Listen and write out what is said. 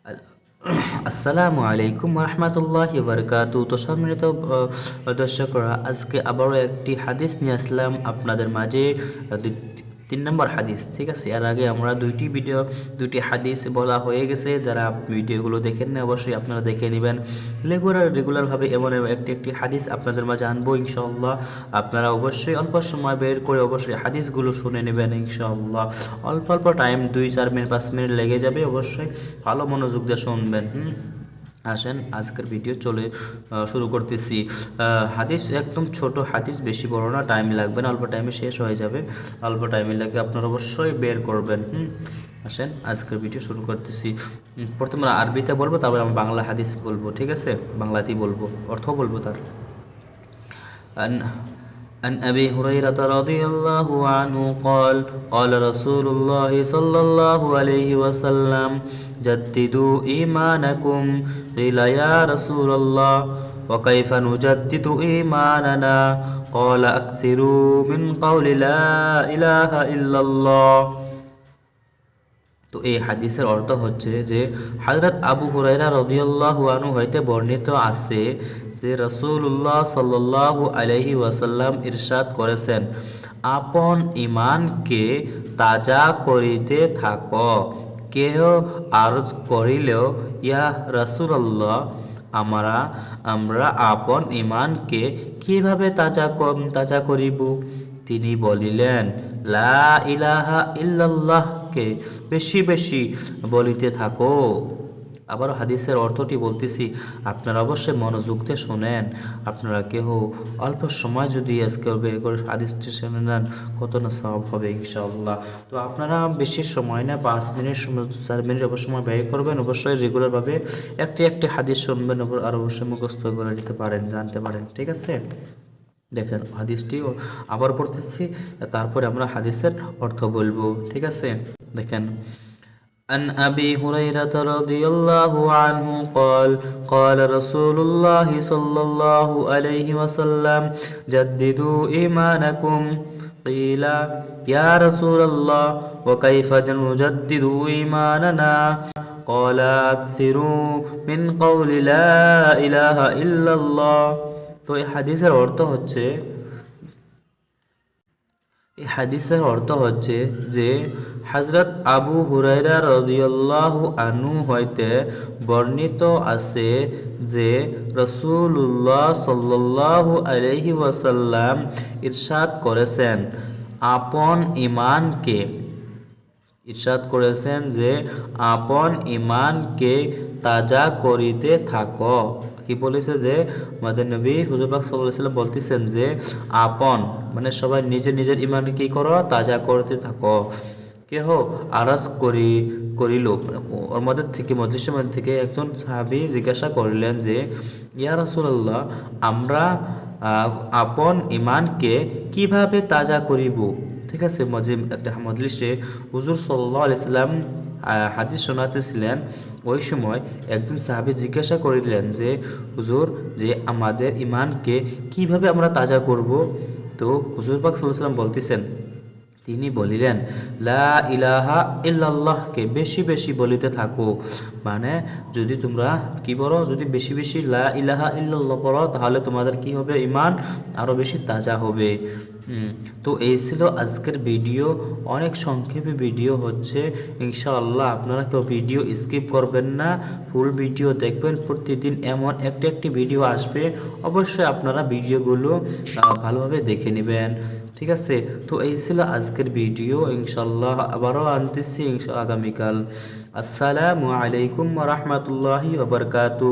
আসসালামু আলাইকুম রহমতুল্লাহ বরকাত তো সম্মানিত দর্শকরা, আজকে আবারও একটি হাদিস নিয়ে আসলাম আপনাদের মাঝে। তিন নম্বর হাদিস, ঠিক আছে? এর আগে আমরা দুইটি ভিডিও দুইটি হাদিস বলা হয়ে গেছে। যারা ভিডিওগুলো দেখেন না অবশ্যই আপনারা দেখে নেবেন। রেগুলার রেগুলারভাবে এমন একটি একটি হাদিস আপনাদের মাঝে আনব, ইনশাআল্লাহ। আপনারা অবশ্যই অল্প সময় বের করে অবশ্যই হাদিসগুলো শুনে নেবেন, ইনশাআল্লাহ। অল্প অল্প টাইম দুই, চার মিনিট, পাঁচ মিনিট লেগে যাবে। অবশ্যই ভালো মনোযোগ দিয়ে শুনবেন, হুম? আসেন, আজকের ভিডিও চলে শুরু করতেছি। হাদিস, একদম ছোট হাদিস, বেশি বড় না টাইম লাগবে না, অল্প টাইমে শেষ হয়ে যাবে। অল্প টাইমে লাগে আপনারা অবশ্যই বের করবেন, হুম? আসেন, আজকের ভিডিও শুরু করতেছি। প্রথমে আরবিতে বলব, তারপরে আমি বাংলা হাদিস বলব, ঠিক আছে? বাংলাতেই বলব অর্থ বলব তার। عن أبي هريرة رضي الله عنه قال قال رسول الله صلى الله عليه وسلم جددوا إيمانكم. قيل يا رسول الله وكيف نجدد إيماننا؟ قال أكثروا من قول لا إله إلا الله. তো এই হাদিসের অর্থ হচ্ছে যে হযরত আবু হুরাইরা রাদিয়াল্লাহু আনহু হইতে বর্ণিত আছে যে রাসূলুল্লাহ সাল্লাল্লাহু আলাইহি ওয়াসাল্লাম ইরশাদ করেছেন, আপন ইমানকে তাজা করিতে থাক, কেহ আরজ করিলেও, ইয়া রাসূলুল্লাহ, আমরা আমরা আপন ঈমানকে কীভাবে তাজা তাজা করিব? তিনি বলিলেন, লা ইলাহা ইল্লাল্লাহকে বেশি বেশি বলিতে থাকো। আবার হাদিসের অর্থটি বলতেছি, আপনারা অবশ্যই মনোযোগ দিয়ে শোনেন। আপনারা কেহ অল্প সময় যদি আজকে বের করে হাদিসটি শুনে নেন, কত না সব হবে ইনশাআল্লাহ। তো আপনারা বেশি সময় না, পাঁচ মিনিট চার মিনিট অবশ্যই সময় ব্যয় করবেন, অবশ্যই রেগুলারভাবে একটি একটি হাদিস শুনবেন, আর অবশ্যই মুখস্থ করে নিতে পারেন, জানতে পারেন, ঠিক আছে? দেখেন হাদিসটিও আবার পড়তেছি তারপরে আমরা হাদিসের অর্থ বলবো ঠিক আছে দেখেন عن أبي هريرة رضي الله عنه قال قال رسول الله صلى الله عليه وسلم جددوا إيمانكم قيل يا رسول الله وكيف نجدد إيماننا قال أكثروا من قول لا إله إلا الله তো এই হাদিসের অর্থ হচ্ছে, এই হাদিসের অর্থ হচ্ছে যে হজরত আবু হুরাইরা রদিয়াল্লাহু আনু হইতে বর্ণিত আছে যে রসুল্লাহ সাল্লাল্লাহু আলাইহি ওয়াসাল্লাম ইরশাদ করেছেন আপন ইমানকে ইরশাদ করেছেন যে আপন ইমানকে তাজা করিতে থাকো। কি বলেছে যে, আমাদের নবী হুজুরবাক সাল্লাম বলতেছেন যে, আপন মানে সবাই নিজের নিজের ইমানকে কি করো, তাজা করতে থাকো। কেহ আরাজ করি, করিল মানে ওর মধ্যে থেকে, মজলিসের মধ্যে থেকে একজন সাহাবি জিজ্ঞাসা করিলেন যে, ইয়া রাসূলুল্লাহ, আমরা আপন ইমানকে কীভাবে তাজা করিব? ঠিক আছে মজে একটা মজলিসে হুজুর সাল্লাহ আলাইসাল্লাম হাদিস শোনাতেছিলেন, ওই সময় একজন সাহাবি জিজ্ঞাসা করিলেন যে, হুজুর, যে আমাদের ইমানকে কীভাবে আমরা তাজা করব? তো হুজুর পাক সাল্লাম বলতেছেন, তিনি বলিলেন, লা ইলাহা ইল্লাল্লাহকে বেশি বেশি বলিতে থাকো। মানে যদি তোমরা, কি বলো? যদি বেশি বেশি লা ইলাহা ইল্লাল্লাহ পড়ো তাহলে তোমাদের কি হবে? ইমান আরও বেশি তাজা হবে। তো এই ছিল আজকের ভিডিও। অনেক সংক্ষেপে ভিডিও হচ্ছে। ইনশাআল্লাহ আপনারা কেউ ভিডিও স্কিপ করবেন না। ফুল ভিডিও দেখবেন। প্রতিদিন এমন একটি একটি ভিডিও আসবে। অবশ্যই আপনারা ভিডিওগুলো ভালোভাবে দেখে নেবেন। ঠিক আছে? তো এই ছিল আজকের ভিডিও। ইনশাল্লাহ আবারও আনতেছি আগামীকাল। আসসালামু আলাইকুম রহমতুল্লাহি ওবরকাতু